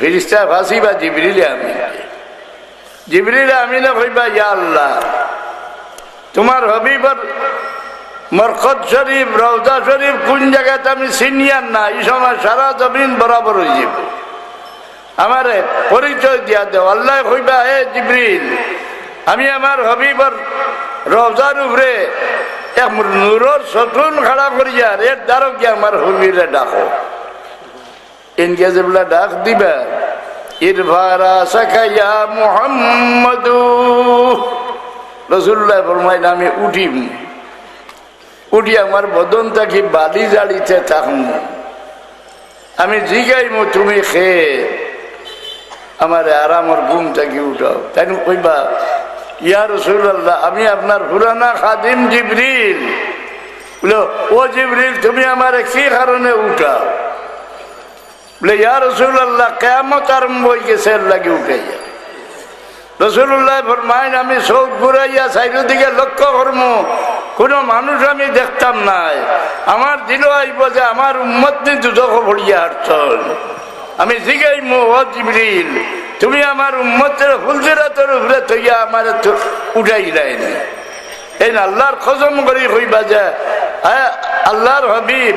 ফিরিস্তা ফাঁসি বা জিবরিলে আমি জিবরিলে আমি না কইবা ইয়া আল্লাহ। তোমার হবিবর মরকত শরীফ রৌদা শরীফ কোন জায়গাতে আমি সিনিয়র না, এই সময় সারা জমিন বরাবর হয়ে যাব। আমারে পরিচয় দিয়া দেও, আল্লাহ কইবা হে জিবরিল, আমি আমার হবিবর রওজার উপরে এক নূরর সতুন খাড়া করিয়া এর দ্বারক আমার হবিরে ডাকো। ইনকে যেগুলা ডাক দিবা ইরভারা সাকাইয়া মুহাম্মাদু। রসুল্লাহ ফরমাইল আমি উঠিম। উঠি আমার বদন থাকি বালি জাড়িতে থাকুন। আমি জিগাইমু, তুমি খেয়ে আমার আরামর ঘুম থাকি উঠাও। তাই কইবা, ইয়া রসুল্লাহ আমি আপনার পুরানা খাদিম জিবরিল। বলো, ও জিবরিল, তুমি আমার কি কারণে উঠাও? ইয়া হয়ে গেছে আমি চোখ ঘুরাইয়া চারিদিকে লক্ষ্য করব কোনো মানুষ আমি দেখতাম নাই। আমার দিল আইব যে আমার উম্মত নি দুদক ভরিয়া হাঁটছন। আমি জিগাই ও তুমি আমার উম্মতের ফুলজিরাতের উপরে থইয়া আমার উঠাই দেয়নি এই আল্লাহর খজম করি হইবা যে হ্যাঁ আল্লাহর হবিব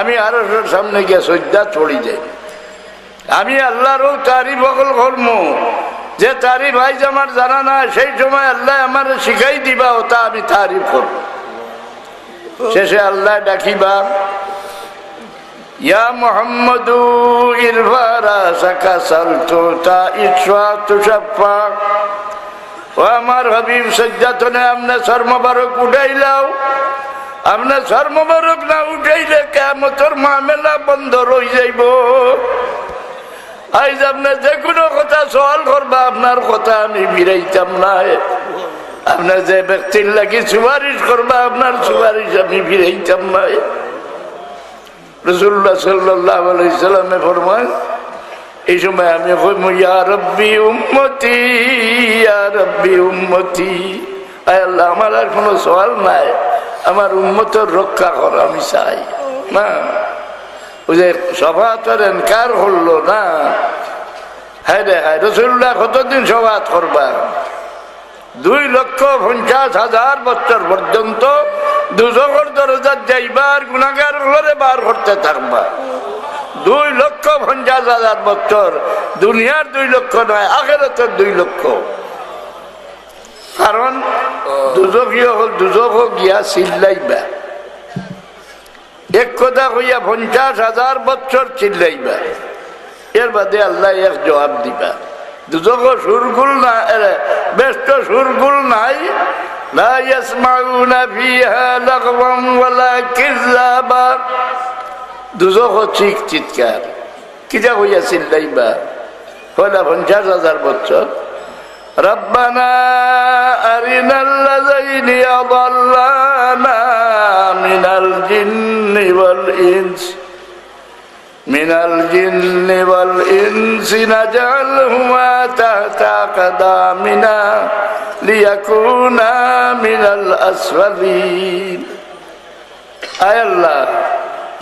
আমি আরও সামনে গিয়া সজ্জা ছড়ি যাই। আমি আল্লাহরও তারিফ অকল কর্ম যে তারিফ আইজ আমার জানা না সেই সময় আল্লাহ আমার শিখাই দিবা ওটা আমি তারিফ করব শেষে আল্লাহ ডাকিবা, ইয়া মোহাম্মদু ও আমার হবিব, সজ্জাতনে আমনে সর্মবারক উঠাইলাও। আপনি সর্মবারক না উঠাইলে কেমতর মামেলা বন্ধ রই যাইব। আইজ আপনি যে কোনো কথা সওয়াল করবা, আপনার কথা আমি বিরাইতাম না। আপনার যে ব্যক্তির লাগি সুপারিশ করবা, আপনার সুপারিশ আমি বিরাইতাম না। রসুল্লাহ সাল্লাহ আলাইসাল্লামে ফরমায়, এই সময় আমি কইম, ইয়া রব্বি উম্মতি, ইয়া রব্বি উম্মতি। আয় আল্লাহ, আমার আর কোনো সওয়াল নাই। আমার উন্মতের রক্ষা কর, আমি চাই। না। যে সভা তো এনকার হলো না। হ্যাঁ রে হ্যাঁ রসুল্লাহ কতদিন সভাত করবা দুই লক্ষ পঞ্চাশ হাজার বছর পর্যন্ত দুজকর দরজার যাইবার গুণাগার ঘরে বার করতে থাকবা। দুই লক্ষ পঞ্চাশ হাজার বছর দুনিয়ার দুই লক্ষ নয়, আখেরতের দুই লক্ষ। কারণ দুজকীয় হল দুজক গিয়া চিল্লাইবা এক কথা কইয়া পঞ্চাশ হাজার বছর চিল্লাইবা এর বাদে আল্লাহ এক জবাব দিবা দুজক সুরগুল না ব্যস্ত সুরগুল নাই لا يسمعون فيها لغوا ولا كذابا দুজক ঠিক চিৎকার কিটা হইয়া চিল্লাইবা হইলা পঞ্চাশ হাজার বছর ربنا أرنا الذين يضلانا من الجن والإنس من الجن والإنس نجعلهما تحت أقدامنا ليكونا من الأسفلين أي الله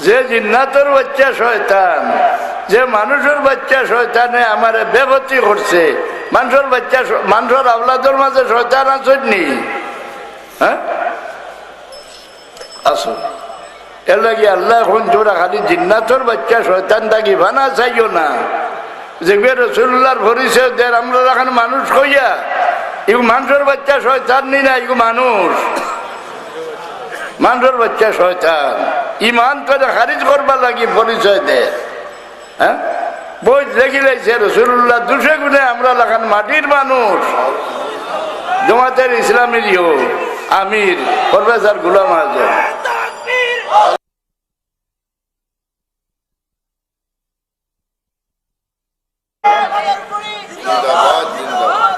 যে জিন্নাতের বাচ্চা শয়তান যে মানুষের বাচ্চা শয়তানে আমার বেগতি করছে মানুষের বাচ্চা মানুষের আওলাদের মাঝে শয়তান আসেননি হ্যাঁ? আসুন। এর লাগে আল্লাহ এখন তোরা খালি জিন্নাতর বাচ্চা শয়তান থাকি ভানা চাইও না। যেগুলো রসুল্লাহর ভরিছে, দেন আমরা এখন মানুষ কইয়া এগু মানুষের বাচ্চা শয়তান নি না এগু মানুষ? মানুষের বাচ্চা শয়তান। ইমান করে খারিজ করবার লাগি পরিচয় দে। হ্যাঁ? বই দেখি লাইছে রসুল্লাহ দুশে গুণে আমরা লাগান মাটির মানুষ। জমাতের ইসলামের ইহ আমির, প্রফেসর গুলাম আজম।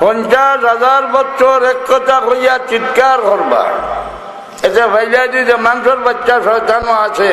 পঞ্চাশ হাজার বছর এক কথা হইয়া চিৎকার করবা। এটা ভাইলা যে মানুষের বাচ্চা শয়তানও আছে।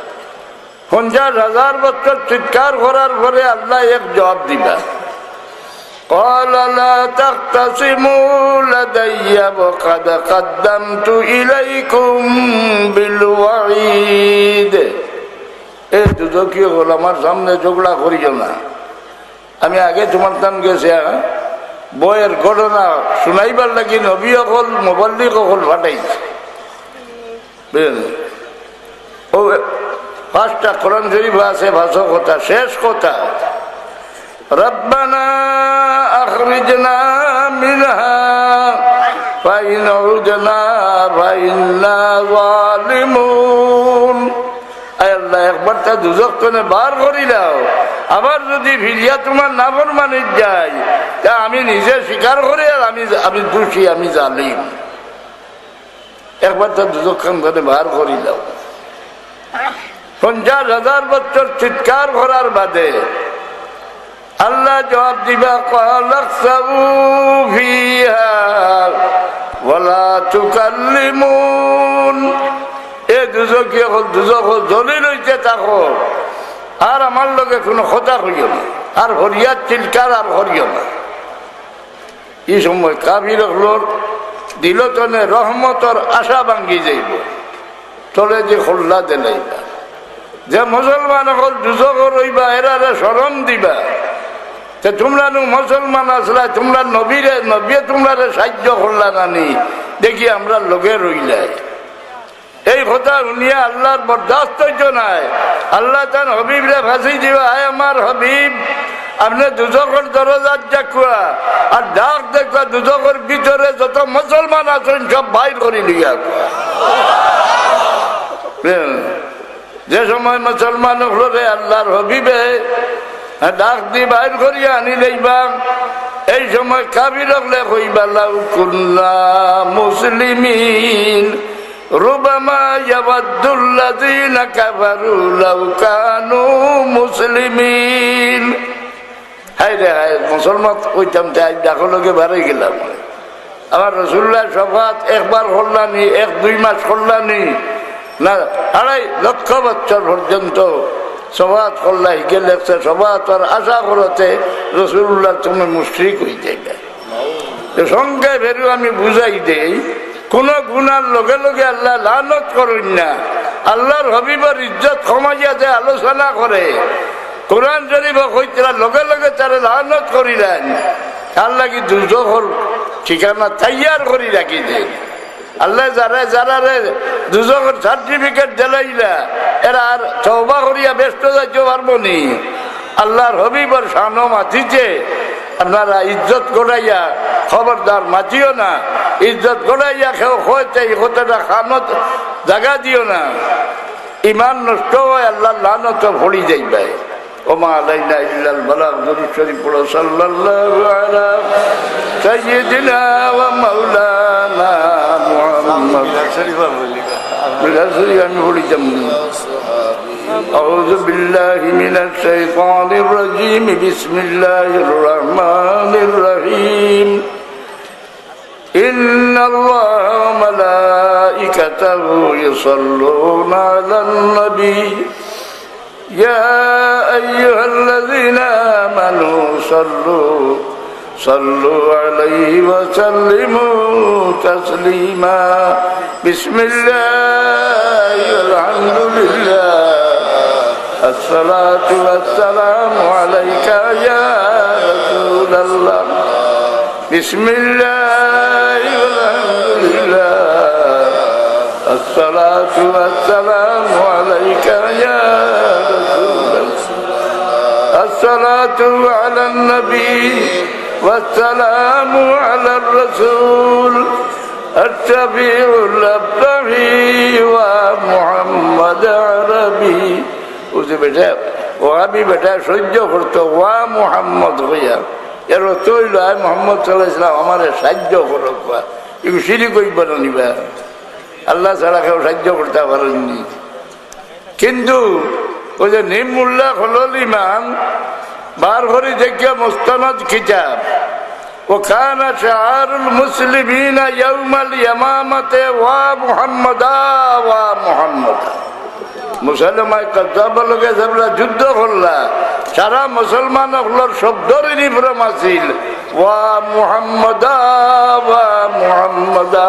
পঞ্চাশ হাজার বছর চিৎকার করার পরে আল্লাহ এক জবাব দিবা قال لا تختصموا لدي وقد قدمت إليكم بالوعيد এ দুদকীয় হল আমার সামনে ঝগড়া করিও না আমি আগে তোমার দাম গেছে হ্যাঁ? বইয়ের ঘটনা শুনাইবার লাগি নবী অকল মোবাল্লিক অকল ফাটাইছে বুঝলেন? ও পাঁচটা কোরআন শরীফ আছে ভাষা কথা শেষ কথা ربنا أخرجنا منها فإن عدنا فإنا ظالمون আয় আল্লাহ একবার তা দুজক কনে বার করি দাও আবার যদি ফিরিয়া তোমার নাফর মানে যাই তা আমি নিজে স্বীকার করে আর আমি আমি দোষী আমি জালিম একবার তা দুজক খান করে বার করি দাও পঞ্চাশ হাজার বছর চিৎকার করার বাদে আল্লাহ জবাব দিবা ওলা তুকাল্লিমুন। এ দুজকি দুজক জ্বলি রইতে থাকো। আর আমার লগে কোনো কথা করিও না। আর হরিয়ার চিলকার আর হরিও না। এই সময় কাবির হলোর দিল তনে রহমতর আশা ভাঙ্গি যাইব। তলে যে খোল্লা দিলাইবা। যে মুসলমান হল দুজক রইবা, এরারে স্মরণ দিবা। তে তোমরা মুসলমান আসলা, তোমরা নবীরে নবী তোমরা সাহায্য করলা নানি। দেখি আমরা লোকে রইলাই। এই কথা শুনিয়া আল্লাহর বরদাস্ত নাই আল্লাহ তার হবিবরে ফাঁসি দিবা, আয় আমার হবিব, আপনি দুজকের দরজার দেখুয়া, আর ডাক দেখুয়া দুজকের ভিতরে যত মুসলমান আছেন সব বাইর করে লিয়া যে সময় মুসলমান হলো রে আল্লাহর হবিবে ডাক দি বাইর করিয়া আনি লইবা এই সময় কাবির হলে কইবা, লাউ কুল্লা মুসলিমিন কানু হাই আমার রসুল্লাহ সফাত একবার করলানি এক দুই মাস করলানি না, আড়াই লক্ষ বছর পর্যন্ত সবাত করলাই গেলেছে সবাত আর আশা করতে রসুল্লাহ তুমি মুশ্রিক যাইবে। সঙ্গে ভেরু আমি বুঝাই দেই, কোন গুণার লগে লগে আল্লাহ লানত করেন না। আল্লাহর হবিবার ইজ্জত কমাইয়া যে আলোচনা করে। কোরআন শরীফ হইতরা লগে লগে তারা লানত করিলেন। আল্লাহ কি দুজহর ঠিকানা তৈয়ার করি রাখি দেন। আল্লাহ যারা যারা দুজনের সার্টিফিকেট দিলাইলা। এরা আর চৌবা করিয়া ব্যস্ত যাইতে পারব নি। আল্লাহর হবিবর সানো মাতিছে। আপনারা ইজ্জত গড়াইয়া খবরদার মাতিও না। ইজ্জত গড়াইয়া খেও হয়েছে এই কথাটা খানত জাগা দিও না। ইমান নষ্ট হয় আল্লাহ লানত ভরি যাইবে। وما علينا إلا البلاغ درود الشريف صلى الله على سيدنا ومولانا محمد. صلى الله عليه وسلم أعوذ بالله من الشيطان الرجيم. بسم الله الرحمن الرحيم. إن الله وملائكته يصلون على النبي. يا أيها الذين آمنوا صلوا صلوا عليه وسلموا تسليما. بسم الله والحمد لله. الصلاة والسلام عليك يا رسول الله. بسم الله والحمد لله. الصلاة والسلام عليك يا الله الصلاة على النبي والسلام على الشفيع الأبتغي ومحمد عربي বুঝতে বেটা ও আমি বেটা সহ্য করতো ওয়া মোহাম্মদ হইয়া এর তৈল আয় মোহাম্মদ সাল্লাহ ইসলাম আমার সাহায্য করো এগুলো সিঁড়ি করিব না নিবা আল্লাহ ছাড়া কেউ সাহায্য করতে পারেননি কিন্তু ওই যে নিমুল্লাহ হলল ইমাম বার করে দেখিয়া মোস্তানাদ কিতাব وكان شعار المسلمين يوم اليمامة ومحمدا ومحمدا মুসলমান কর্তব্য লোকে সবরা যুদ্ধ করলা সারা মুসলমান হলোর শব্দর নিভ্রম আছিল ওয়া মুহাম্মদা ওয়া মুহাম্মদা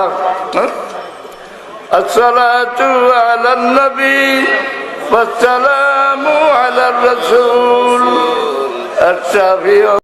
الصلاة على النبي والسلام على الرسول. الشافي